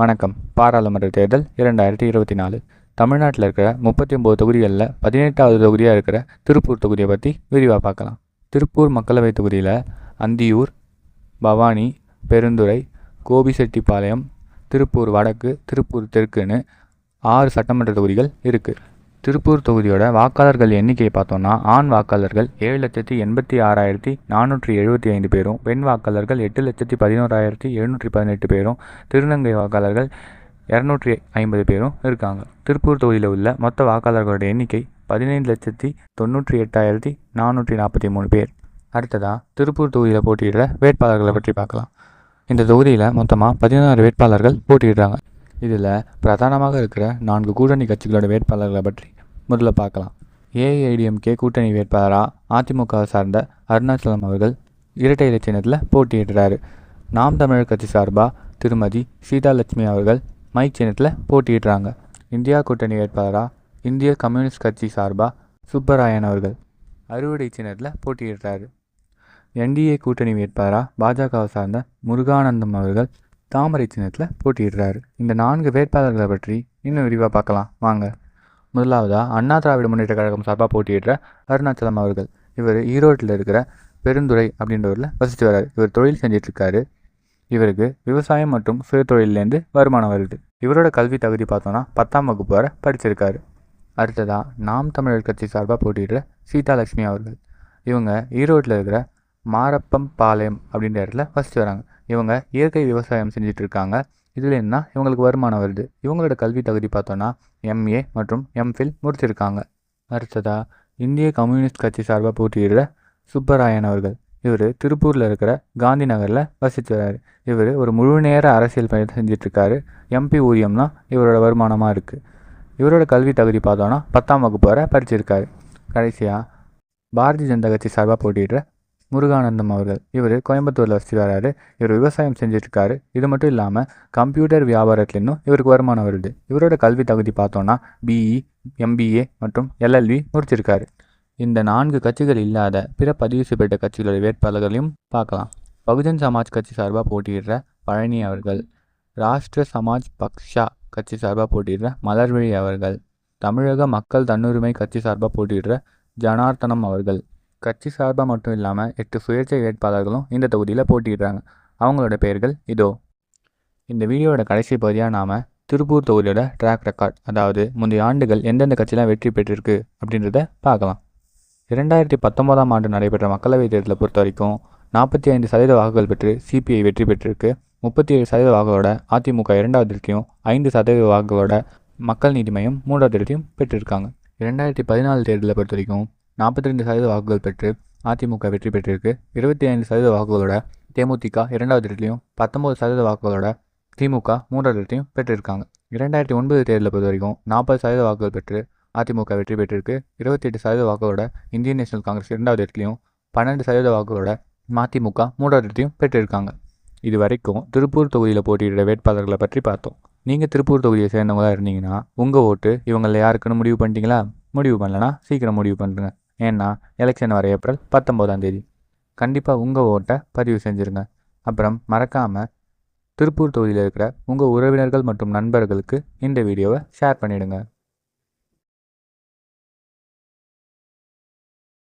வணக்கம். பாராளுமன்ற தேர்தல் இரண்டாயிரத்தி இருபத்தி நாலு. தமிழ்நாட்டில் இருக்கிற முப்பத்தி ஒம்பது தொகுதிகளில் பதினெட்டாவது தொகுதியாக இருக்கிற திருப்பூர் தொகுதியை பற்றி விரிவாக பார்க்கலாம். திருப்பூர் மக்களவைத் தொகுதியில் அந்தியூர் பவானி பெருந்துறை கோபிசெட்டிப்பாளையம் திருப்பூர் வடக்கு திருப்பூர் தெற்குன்னு ஆறு சட்டமன்ற தொகுதிகள் இருக்குது திருப்பூர் தொகுதியோட வாக்காளர்கள் எண்ணிக்கையை பார்த்தோம்னா ஆண் வாக்காளர்கள் ஏழு லட்சத்தி எண்பத்தி ஆறாயிரத்தி நானூற்றி எழுபத்தி ஐந்து பேரும் பெண் வாக்காளர்கள் எட்டு லட்சத்தி பதினோராயிரத்தி எழுநூற்றி பதினெட்டு பேரும் திருநங்கை வாக்காளர்கள் இரநூற்றி ஐம்பது பேரும் இருக்காங்க. திருப்பூர் தொகுதியில் உள்ள மொத்த வாக்காளர்களோட எண்ணிக்கை பதினைந்து லட்சத்தி தொண்ணூற்றி எட்டாயிரத்தி நானூற்றி நாற்பத்தி மூணு பேர். அடுத்ததாக திருப்பூர் தொகுதியில் போட்டியிடுற வேட்பாளர்களை பற்றி பார்க்கலாம். இந்த தொகுதியில் மொத்தமாக பதினாறு வேட்பாளர்கள் போட்டியிடுறாங்க. இதில் பிரதானமாக இருக்கிற நான்கு கூட்டணி கட்சிகளோட வேட்பாளர்களை பற்றி முதல்ல பார்க்கலாம். ஏஐடிஎம்கே கூட்டணி வேட்பாளராக அதிமுக சார்ந்த அருணாச்சலம் அவர்கள் இரட்டை இலச்சினத்தில் போட்டியிடுறாரு. நாம் தமிழர் கட்சி சார்பாக திருமதி சீதாலட்சுமி அவர்கள் மைக் சின்னத்தில் போட்டியிடுறாங்க. இந்தியா கூட்டணி வேட்பாளராக இந்திய கம்யூனிஸ்ட் கட்சி சார்பாக சுப்பராயன் அவர்கள் அறுவடை சின்னத்தில் போட்டியிடுறாரு. என்டிஏ கூட்டணி வேட்பாளராக பாஜகவை சார்ந்த முருகானந்தம் அவர்கள் தாமரை சின்னத்தில் போட்டியிடுறாரு. இந்த நான்கு வேட்பாளர்களை பற்றி இன்னும் விரிவாக பார்க்கலாம். வாங்க. முதலாவதாக அண்ணா திராவிட முன்னேற்ற கழகம் சார்பாக போட்டியிடுற அருணாச்சலம் அவர்கள். இவர் ஈரோட்டில் இருக்கிற பெருந்துறை அப்படின்றவரில் வசித்து வர்றார். இவர் தொழில் செஞ்சிட்ருக்காரு. இவருக்கு விவசாயம் மற்றும் சுய தொழிலேருந்து வருமானம் வருது. இவரோட கல்வி தகுதி பார்த்தோன்னா பத்தாம் வகுப்பு வரை படிச்சிருக்காரு. அடுத்ததாக நாம் தமிழர் கட்சி சார்பாக போட்டியிடுற சீதாலட்சுமி அவர்கள். இவங்க ஈரோட்டில் இருக்கிற மாரப்பம் பாளையம் அப்படின்ற இடத்துல வசித்து வராங்க. இவங்க இயற்கை விவசாயம் செஞ்சுட்டு இருக்காங்க. இதில் என்ன? இவங்களுக்கு வருமானம் வருது. இவங்களோட கல்வி தகுதி பார்த்தோன்னா எம்ஏ மற்றும் எம்ஃபில் முடிச்சிருக்காங்க. அடுத்ததாக இந்திய கம்யூனிஸ்ட் கட்சி சார்பாக போட்டியிடுற சுப்பராயன் அவர்கள். இவர் திருப்பூரில் இருக்கிற காந்தி நகரில் வசித்து வர்றாரு இவர் ஒரு முழு நேர அரசியல் பயணம் செஞ்சிட்ருக்காரு எம்பி ஊதியம் தான் இவரோட வருமானமாக இருக்குது இவரோட கல்வி தகுதி பார்த்தோன்னா பத்தாம் வகுப்பு வரை படிச்சிருக்காரு. கடைசியாக பாரதிய ஜனதா கட்சி சார்பாக போட்டியிடுற முருகானந்தம் அவர்கள். இவர் கோயம்புத்தூரில் வசித்து வராரு இவர் விவசாயம் செஞ்சிட்ருக்காரு. இது மட்டும் இல்லாமல் கம்ப்யூட்டர் வியாபாரத்துலேருந்தும் இவருக்கு வருமானம் வருது. இவரோட கல்வி தகுதி பார்த்தோன்னா பிஇ எம்பிஏ மற்றும் எல்எல்வி முடிச்சிருக்காரு. இந்த நான்கு கட்சிகள் இல்லாத பிற பதிவு செய்யப்பட்ட கட்சிகளோட வேட்பாளர்களையும் பார்க்கலாம். பகுஜன் சமாஜ் கட்சி சார்பாக போட்டியிடுற பழனி அவர்கள் ராஷ்டிர சமாஜ் பக்ஷா கட்சி சார்பாக போட்டியிடுற மலர்விழி அவர்கள் தமிழக மக்கள் தன்னுரிமை கட்சி சார்பாக போட்டியிடுற ஜனார்த்தனம் அவர்கள் கட்சி சார்பாக மட்டும் இல்லாமல் எட்டு சுயேட்சை வேட்பாளர்களும் இந்த தொகுதியில் போட்டியிடுறாங்க. அவங்களோட பெயர்கள் இதோ. இந்த வீடியோவோட கடைசி பகுதியாக நாம் திருப்பூர் தொகுதியோட ட்ராக் ரெக்கார்ட் அதாவது முந்தைய ஆண்டுகள் எந்தெந்த கட்சியெலாம் வெற்றி பெற்றிருக்கு அப்படின்றத பார்க்கலாம். இரண்டாயிரத்தி பத்தொம்போதாம் ஆண்டு நடைபெற்ற மக்களவைத் தேர்தலை பொறுத்த வரைக்கும் நாற்பத்தி ஐந்து சதவீத வாக்குகள் பெற்று சிபிஐ வெற்றி பெற்றிருக்கு. முப்பத்தி ஏழு சதவீத வாக்குகளோட அதிமுக இரண்டாவது இடத்தையும் ஐந்து சதவீத வாக்குகளோட மக்கள் நீதி மையம் மூன்றாவது இடத்தையும் பெற்றிருக்காங்க. இரண்டாயிரத்தி பதினாலு தேர்தலை பொறுத்த வரைக்கும் நாற்பத்தி ரெண்டு சதவீத வாக்குகள் பெற்று அதிமுக வெற்றி பெற்றிருக்கு. இருபத்தி ஐந்து சதவீத வாக்குகளோட தேமுதிக இரண்டாவது இடத்துலையும் பத்தொம்பது சதவீத வாக்குகளோட திமுக மூன்றாவது இடத்தையும் பெற்றிருக்காங்க. இரண்டாயிரத்தி ஒன்பது தேர்தலில் பொறுத்த வரைக்கும் நாற்பது சதவீத வாக்குகள் பெற்று அதிமுக வெற்றி பெற்றிருக்கு. இருபத்தி எட்டு சதவீத வாக்குகளோட இந்தியன் நேஷனல் காங்கிரஸ் இரண்டாவது இடத்துலையும் பன்னெண்டு சதவீத வாக்குகளோட மதிமுக மூன்றாவது இடத்தையும் பெற்றிருக்காங்க. இது வரைக்கும் திருப்பூர் தொகுதியில் போட்டியிடுற வேட்பாளர்களை பற்றி பார்த்தோம். நீங்கள் திருப்பூர் தொகுதியை சேர்ந்தவங்களாக இருந்தீங்கன்னா உங்கள் ஓட்டு இவங்களில் யாருக்குன்னு முடிவு பண்ணிட்டீங்களா? முடிவு பண்ணலன்னா சீக்கிரம் முடிவு பண்ணுறேங்க ஏன்னா எலெக்ஷன் வர ஏப்ரல் பத்தொம்போதாம் தேதி. கண்டிப்பாக உங்கள் ஓட்டை பதிவு செஞ்சுருங்க. அப்புறம் மறக்காமல் திருப்பூர் தொகுதியில் இருக்கிற உங்கள் உறவினர்கள் மற்றும் நண்பர்களுக்கு இந்த வீடியோவை ஷேர் பண்ணிவிடுங்க